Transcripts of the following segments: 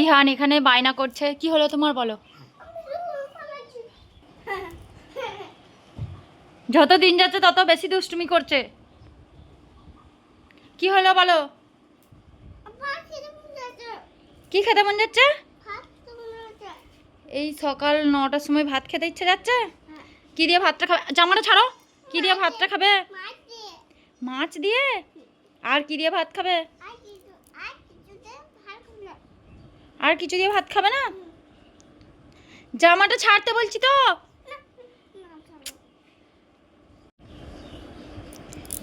ইহান এখানে বায়না করছে। কি হলো তোমার বলো? যত দিন যাচ্ছে তত বেশি দুষ্টুমি করছে। কি হলো বলো? কি খেতে মন যাচ্ছে? এই সকাল নটার সময় ভাত খেতে ইচ্ছে যাচ্ছে? কি দিয়ে ভাতটা খাবে? জামাটা ছাড়ো। কি দিয়ে ভাতটা খাবে? মাছ দিয়ে। আর কি দিয়ে ভাত খাবে? আর কিছু দিয়ে ভাত খাবে না? জামাটা ছাড়তে বলছি তো।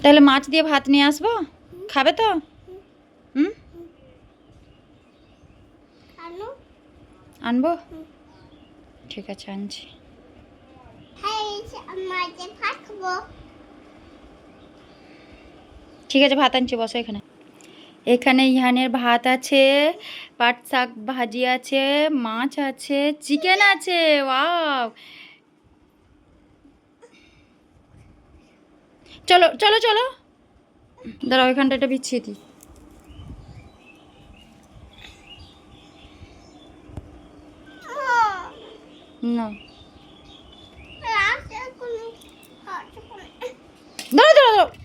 তাহলে মাছ দিয়ে ভাত নিয়ে আসব? খাবে তো? হুম? আনব? ঠিক আছে আনছি। ঠিক আছে ভাত আনছি বসো এখানে। এখানে ইহানের ভাত আছে, পাট শাক ভাজি আছে, মাছ আছে, চিকেন আছে, ওয়াও। চলো চলো চলো। দাঁড়াও, এখানটা এটা বিছিয়ে দিই। না। দাঁড়াও দাঁড়াও দাঁড়াও।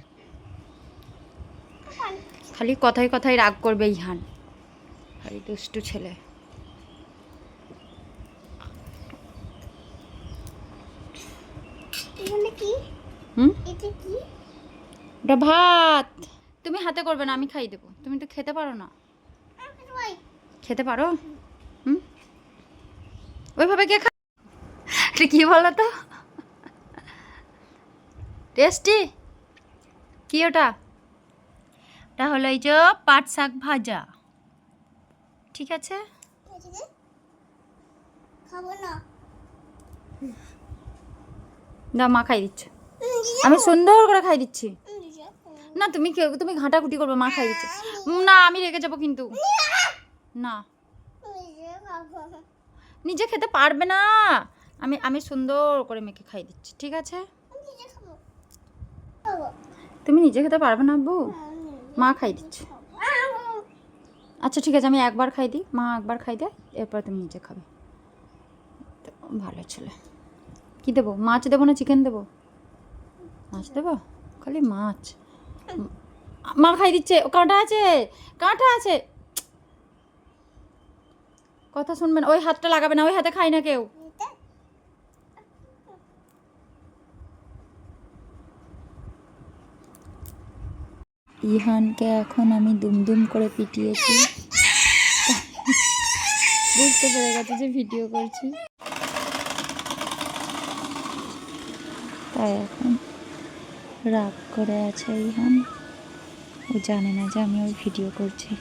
খালি কথায় কথায় রাগ করবে ইহান। খালি দুষ্টু ছেলে। হুম? ওটা ভাত। তুমি হাতে করবে না আমি খাই দেবো। তুমি তো খেতে পারো না। খেতে পারো? হুম? ওইভাবে কে খা এটা কি বলো তো? টেস্টি? কি ওটা? ওটা হলো এই যে পাট শাক ভাজা। ঠিক আছে? দাও, মা খাই দিচ্ছে। আমি সুন্দর করে খাই দিচ্ছি। না, তুমি তুমি ঘাঁটাঘুটি করবে, মা খাই দিচ্ছে। না, আমি রেগে যাব কিন্তু। না। নিজে খেতে পারবে না। আমি আমি সুন্দর করে মেখে খাই দিচ্ছি, ঠিক আছে? তুমি নিজে খেতে পারবে না আব্বু মা খাই দিচ্ছে। আচ্ছা ঠিক আছে, আমি একবার খাই দিই। মা একবার খাই দেয়, এরপর তুমি নিজে খাবে। ভালো ছেলে। কি দেবো? মাছ দেবো না চিকেন দেবো? মাছ দেবো? খালি মাছ। মা খাই দিচ্ছে। ও, কাঁটা আছে! কাঁটা আছে! কথা শুনবেন, ওই হাতটা লাগাবে না, ওই হাতে খাই না কেউ। ইহানকে এখন আমি দুমদুম করে পিটিয়েছি। বুঝতে পেরে গেছে যে ভিডিও করছি। তাই এখন রাগ করে আছে ইহান। ও জানে না যে আমি ওর ভিডিও করছি।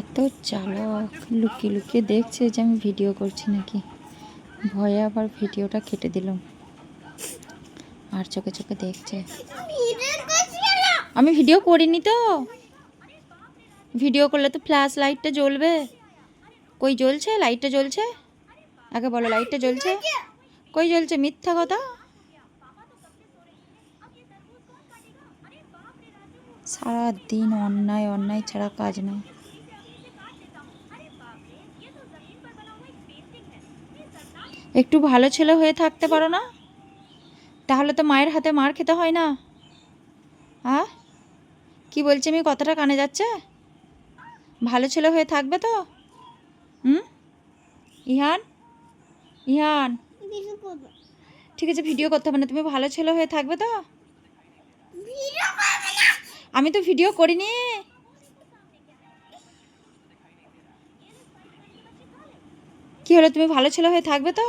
এত চালাক, লুকিয়ে লুকিয়ে দেখছে যে আমি ভিডিও করছি নাকি। ভয়ে আবার ভিডিওটা কেটে দিলাম আর চোখে চোখে দেখছে। আমি ভিডিও করিনি তো। ভিডিও করলে তো ফ্ল্যাশ লাইটটা জ্বলবে। কই জ্বলছে? লাইটটা জ্বলছে? আগে বলো, লাইটটা জ্বলছে? কই জ্বলছে? মিথ্যা কথা? সারাদিন অন্যায় অন্যায় ছাড়া কাজ নেই। একটু ভালো ছেলে হয়ে থাকতে পারো না? তাহলে তো মায়ের হাতে মার খেতে হয় না। হ্যাঁ কি বলছি আমি? কথাটা কানে যাচ্ছে? ভালো ছেলে হয়ে থাকবে তো? হুম? ইহান? ইহান? ঠিক আছে ভিডিও করতে হবে না। তুমি ভালো ছেলে হয়ে থাকবে তো? আমি তো ভিডিও করিনি। কি হলো, তুমি ভালো ছেলে হয়ে থাকবে তো?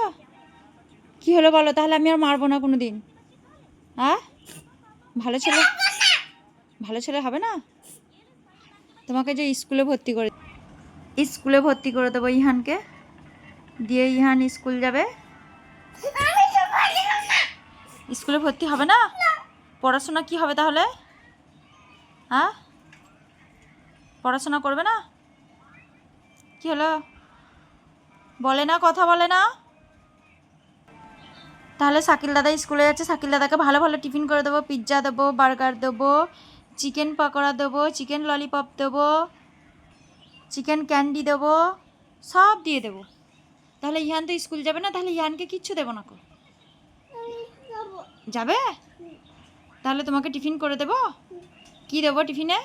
কি হলো বলো, তাহলে আমি আর মারবো না কোনো দিন হ্যাঁ ভালো ছেলে? ভালো ছেলে হবে না? তোমাকে যে স্কুলে ভর্তি করে, স্কুলে ভর্তি করে দেবো ইহানকে। দিয়ে ইহান স্কুল যাবে। স্কুলে ভর্তি হবে না? পড়াশোনা কি হবে তাহলে? হ্যাঁ পড়াশোনা করবে না? কি হলো? বলে না, কথা বলে না। তাহলে শাকিল দাদা স্কুলে যাচ্ছে। শাকিল দাদাকে ভালো ভালো টিফিন করে দেবো। পিৎজা দেবো, বার্গার দেবো, চিকেন পকোড়া দেবো, চিকেন ললিপপ দেবো, চিকেন ক্যান্ডি দেবো, সব দিয়ে দেবো। তাহলে ইহান তো স্কুল যাবে না, তাহলে ইহানকে কিচ্ছু দেবো না কো? যাবে? তাহলে তোমাকে টিফিন করে দেবো? কি দেবো টিফিনে?